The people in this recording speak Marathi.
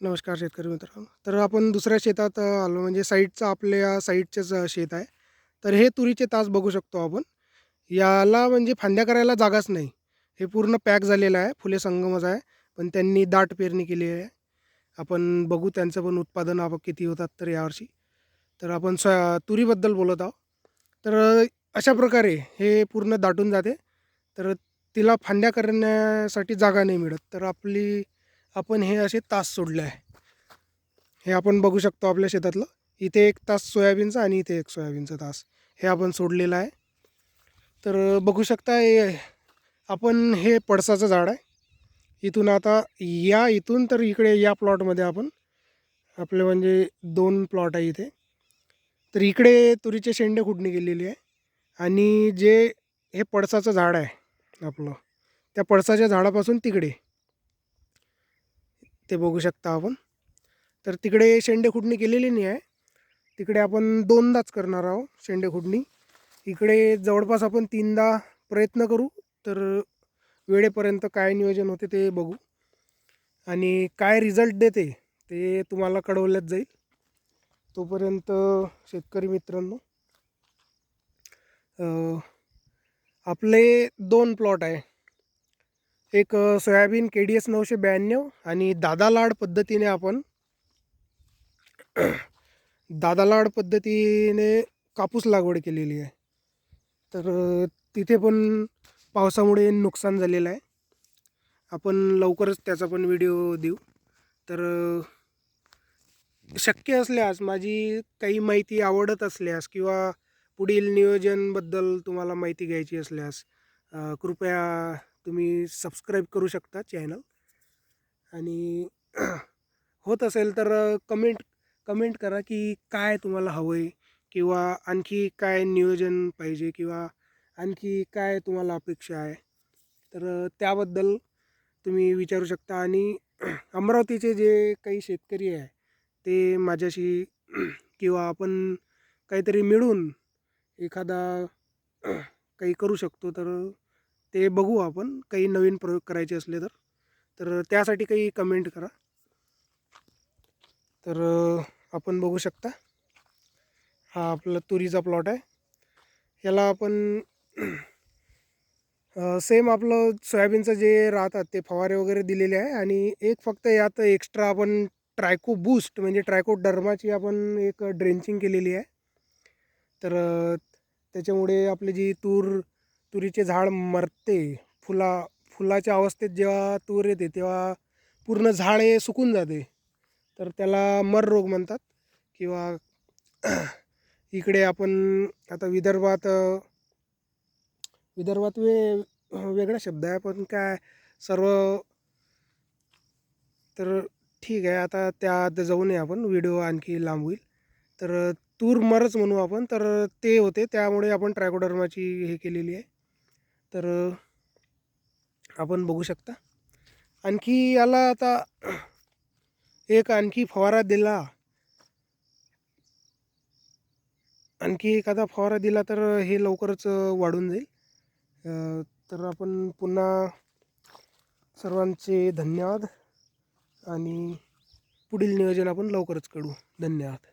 नमस्कार शेतकरी मित्रांनो. तर आपण दुसऱ्या शेतात आलो. म्हणजे साईडचं आपल्या साईडचेच शेत आहे. तर हे तुरीचे तास बघू शकतो आपण. याला म्हणजे फांद्या करायला जागाच नाही. हे पूर्ण पॅक झालेलं आहे. फुले संगमच आहे. पण त्यांनी दाट पेरणी केली आहे. आपण बघू त्यांचं पण उत्पादन आप किती होतात तर यावर्षी. तर आपण स तुरीबद्दल बोलत आहोत. तर अशा प्रकारे हे पूर्ण दाटून जाते. तर तिला फांद्या करण्यासाठी जागा नाही मिळत. तर आपली आपण हे असे तास सोडले आहे. हे आपण बघू शकतो आपल्या शेतातलं. इथे एक तास सोयाबीनचा आणि इथे एक सोयाबीनचा तास. हे आपण सोडलेलं आहे. तर बघू शकता हे आपण हे पडसाचं झाड आहे. इथून आता या इथून तर इकडे या प्लॉटमध्ये आपण आपले म्हणजे दोन प्लॉट आहे इथे. तर इकडे तुरीचे शेंडे खुडणी गेलेली आहे. आणि जे हे पडसाचं झाड आहे आपलं त्या पडसाच्या झाडापासून तिकडे. ते बघू शकता आपण. तर तिकडे शेंडे खुडणी केलेली नाही आहे. तिकडे आपण दोनदाच करणार आहोत शेंडे खुडणी इकडे जवळपास आपण तीनदा प्रयत्न करू तर वेळेपर्यंत काय नियोजन होते ते बघू. आणि काय रिझल्ट देते ते तुम्हाला कळवल्यात जाईल. तोपर्यंत शेतकरी मित्रांनो आपले दोन प्लॉट आहे. एक सोयाबीन के डी एस नऊशे ब्याण्णव आणि दादा लाड पद्धतीने आपण दादा लाड पद्धतीने कापूस लागवड केलेली आहे. तर तिथे पण पावसामुळे नुकसान झालेलं आहे. आपण लवकरच त्याचा पण व्हिडिओ देऊ. तर शक्य असल्यास माझी काही माहिती आवडत असल्यास किंवा पुढील नियोजनबद्दल तुम्हाला माहिती घ्यायची असल्यास कृपया तुम्ही सबस्क्राईब करू शकता चॅनल आणि होत असेल तर कमेंट कमेंट करा की काय तुम्हाला हवं आहे किंवा आणखी काय नियोजन पाहिजे किंवा आणखी काय तुम्हाला अपेक्षा आहे. तर त्याबद्दल तुम्ही विचारू शकता. आणि अमरावतीचे जे काही शेतकरी आहे ते माझ्याशी किंवा आपण काहीतरी मिळून एखादा काही करू शकतो. तर ते बघू आपण. काही नवीन प्रयोग करायचे असले तर. तर त्यासाठी काही कमेंट करा. तर आपण बघू शकता. हा आपला तुरीचा प्लॉट आहे. याला आपण सेम आपलं सोयाबीनचं जे राहतात ते फवारे वगैरे दिलेले आहे. आणि एक फक्त यात एक्स्ट्रा आपण ट्रायको बूस्ट म्हणजे ट्रायको डर्माची आपण एक ड्रेंचिंग केलेली आहे. तर त्याच्यामुळे आपली जी तूर तुरीचे झाड मरते. फुला फुलाच्या अवस्थेत जेव्हा तूर येते तेव्हा पूर्ण झाड हे सुकून जाते. तर त्याला मर रोग म्हणतात. किंवा इकडे आपण आता विदर्भात विदर्भात वे वेगळा शब्द आहे पण काय सर्व तर ठीक आहे. आता त्यात जाऊ नये आपण. व्हिडिओ आणखी लांब होईल. तर तूर मरच म्हणू आपण. तर ते होते. त्यामुळे आपण ट्रायकोडर्माची हे केलेली आहे. तर आपण बघू शकता. आणखी याला आता एक आणखी फवारा दिला. आणखी एखादा फवारा दिला तर हे लवकरच वाढून जाईल. तर आपण पुन्हा सर्वांचे धन्यवाद. आणि पुढील नियोजन आपण लवकरच करू. धन्यवाद.